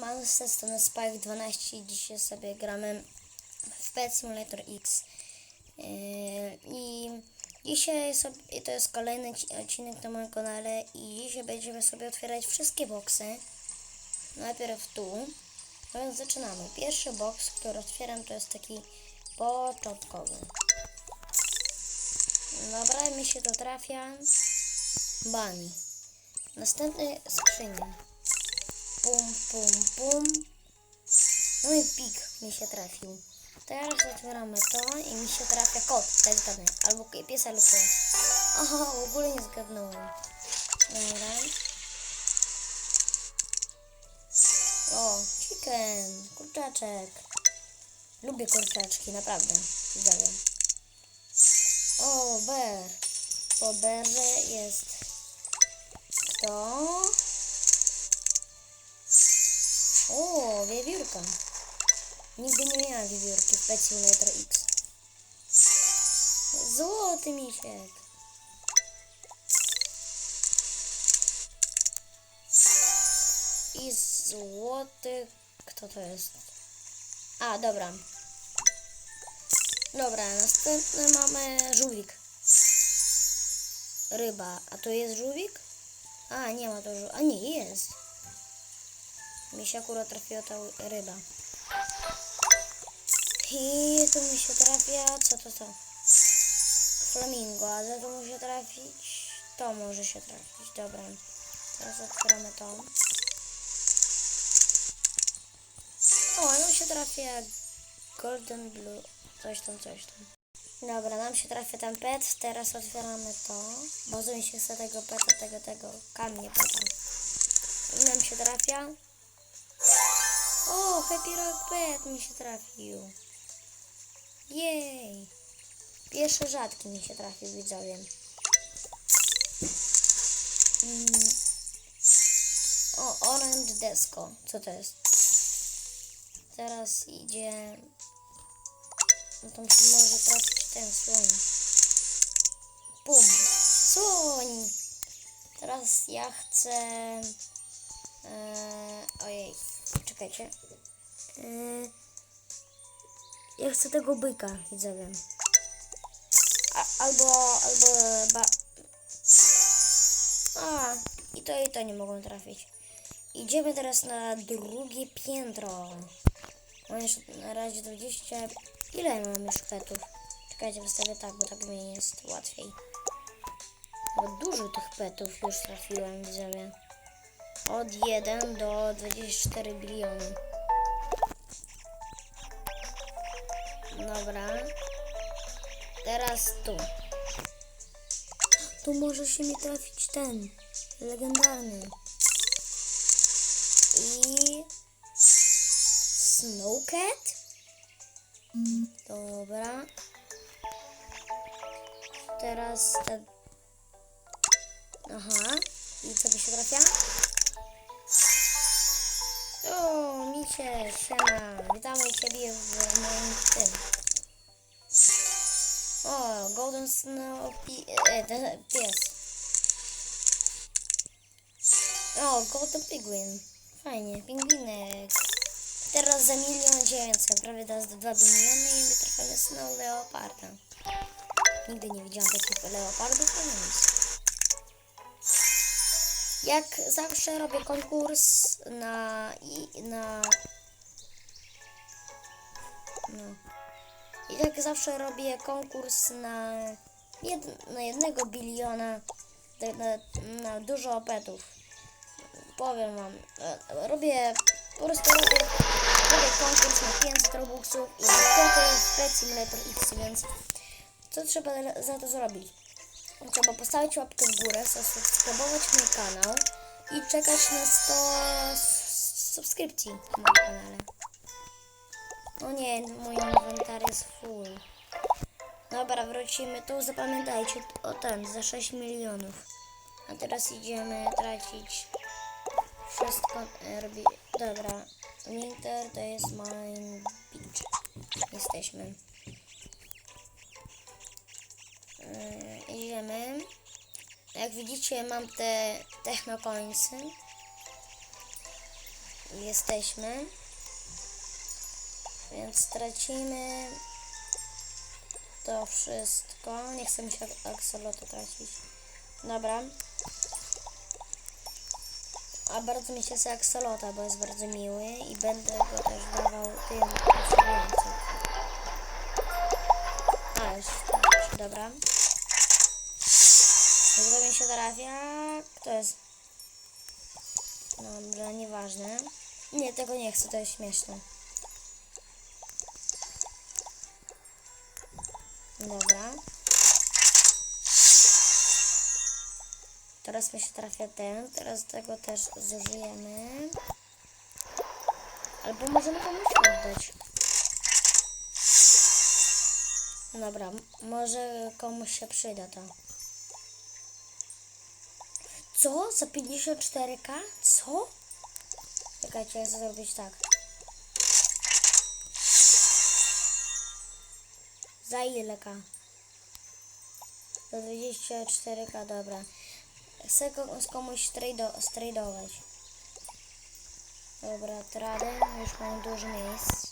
mam ze strony Spike 12 i dzisiaj sobie gramy w Pet Simulator X. Yy, I dzisiaj sobie, to jest kolejny ci- odcinek na moim kanale i dzisiaj będziemy sobie otwierać wszystkie boksy. Najpierw tu. No więc zaczynamy. Pierwszy boks, który otwieram to jest taki początkowy. Dobra, mi się to trafia. Bani. Następny skrzynia. Pum, pum, pum. No i pik mi się trafił. Teraz otwieramy to i mi się trafia kot. Tak zgadnę. Albo pies, albo kot. Aha, w ogóle nie zgadnąłem. Dobra. O, chicken. Kurczaczek. Lubię kurczaczki, naprawdę. Widzowie. O, ber. Po berze jest kto? O, wiewiórka. Nigdy nie miałam wiewiórki w Pet Simulator X. Złoty misiek. I złoty... Kto to jest? A, dobra. Dobra, następny mamy żółwik. Ryba. A to jest żółwik? A, nie ma to żółwik. A nie, jest. Mi się akurat trafiła ta ryba. I tu mi się trafia... Co to to? Flamingo, a za to musi trafić... To może się trafić, dobra. Teraz otwieramy to. O, nam się trafia Golden Blue, coś tam, coś tam. Dobra, nam się trafia ten pet, teraz otwieramy to. Bardzo mi się chce tego peta, tego, tego, kamień peta. I nam się trafia. O, Happy Rock Pet mi się trafił. Jej. Pierwszy rzadki mi się trafił, widzowie. Mm. O, Orange Desko. Co to jest? Teraz idzie... No to może trafić ten słoń. Pum. Słoń. Teraz ja chcę... Czekajcie. E, ja chcę tego byka, widzowie. A, albo, albo... Ba... A, i to i to nie mogą trafić. Idziemy teraz na drugie piętro. Mam jeszcze na razie 20. Ile mam już petów? Czekajcie, wystawię tak, bo tak mi jest łatwiej. Bo dużo tych petów już trafiłem, widzowie. Od 1 do 24 biliony. Dobra. Teraz tu. Tu może się mi trafić ten. Legendarny. I... Snowcat? Dobra. Teraz ten... Aha. I co mi się trafia? O, micie, siema. Witamy Ciebie w moim tym. O, Golden Snow... E, ten pies. O, Golden Penguin. Fajnie, pingwinek. Teraz za milion dziewięćset, prawie teraz do 2 miliony i my Snow Leoparda. Nigdy nie widziałam takich leopardów, ale nic. Jak zawsze robię konkurs na... i na... No. I jak zawsze robię konkurs na, jed, na jednego biliona, na, na, dużo opetów. Powiem wam, e, robię, po prostu robię, robię konkurs na 500 robuxów i na jest Pet Simulator X, więc co trzeba za to zrobić? Trzeba postawić łapkę w górę, zasubskrybować mój kanał i czekać na 100 s- subskrypcji na kanale. O nie, mój inwentarz jest full. Dobra, wrócimy tu. Zapamiętajcie o ten, za 6 milionów. A teraz idziemy tracić wszystko. Robi... Dobra, winter to jest mine beach. Jesteśmy. Idziemy. Jak widzicie, mam te technokońcy. jesteśmy. Więc stracimy to wszystko. Nie chcę mi się aksolotu tracić. Dobra. A bardzo mi się chce aksolota, bo jest bardzo miły i będę go też dawał tym potrzebującym. A, już starczy, dobra. Kto mi się trafia? Kto jest? Dobra, nieważne. Nie, tego nie chcę, to jest śmieszne. Dobra. Teraz mi się trafia ten, teraz tego też zużyjemy. Albo możemy komuś oddać. Dobra, może komuś się przyda to. Co? Za 54k? Co? Czekajcie, chcę zrobić tak. Za ile k? Za 24k, dobra. Chcę z komuś strajdo- strajdować. Dobra, trade. Już mam dużo miejsc.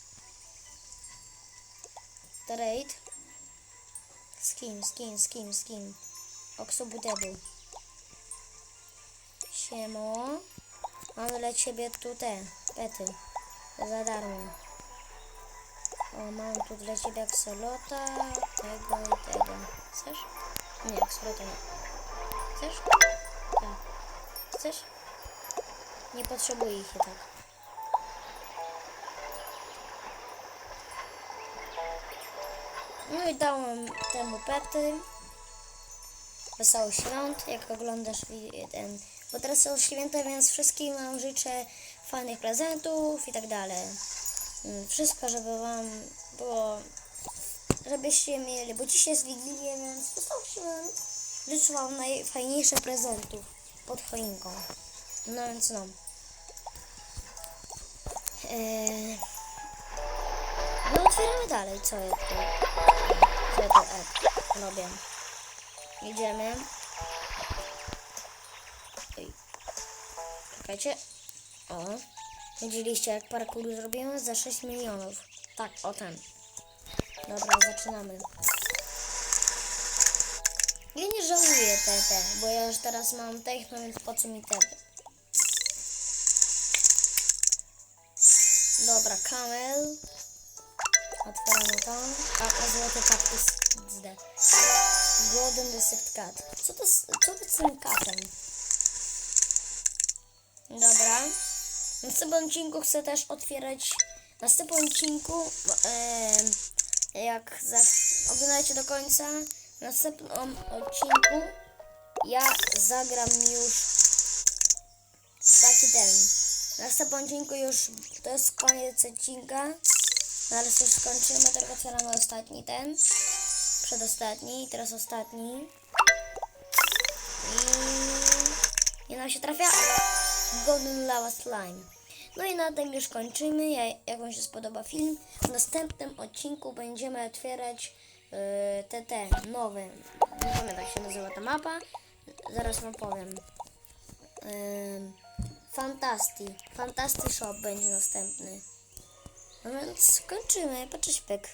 Trade. Z kim, z kim, z kim, z kim? Oksobudebu. Siemo. Mam dla ciebie tu te pety. Za darmo. O, mam tu dla ciebie aksolota, tego i tego. Chcesz? Nie, aksolota nie. Chcesz? Tak. Chcesz? Nie potrzebuję ich i tak. No i dałem temu pety. Wesołych świąt, jak oglądasz ten. Bo teraz są święta, więc wszystkim wam życzę fajnych prezentów i tak dalej. Mm, Wszystko, żeby wam było, żebyście mieli, bo dzisiaj jest Wigilia, więc. Życzę wam najfajniejszych prezentów pod choinką. No więc no. Eee, no otwieramy dalej, co ja tu, co ja tu e, robię. Idziemy. Czekajcie. O. Widzieliście jak parkour zrobiłem za 6 milionów. Tak, o ten. Dobra, zaczynamy. Ja nie żałuję te, bo ja już teraz mam techno, więc po co mi te? Dobra, kamel. Otwieramy to. A, a złoty kaktus XD. Golden Decept Cat. Co to, co to z tym katem? Dobra. W następnym odcinku chcę też otwierać. W następnym odcinku, em, jak za, do końca, w następnym odcinku ja zagram już taki ten. W następnym odcinku już to jest koniec odcinka. Zaraz już skończymy, tylko otwieramy ostatni ten. Przedostatni i teraz ostatni. I, I nam się trafia Golden Lava Slime. No i na tym już kończymy. Ja, jak Wam się spodoba film, w następnym odcinku będziemy otwierać yy, te, te nowe. Nie pamiętam jak się nazywa ta mapa. Zaraz Wam powiem. Yy, Fantasty. Fantasty Shop będzie następny. No więc kończymy. Patrzeć pyk.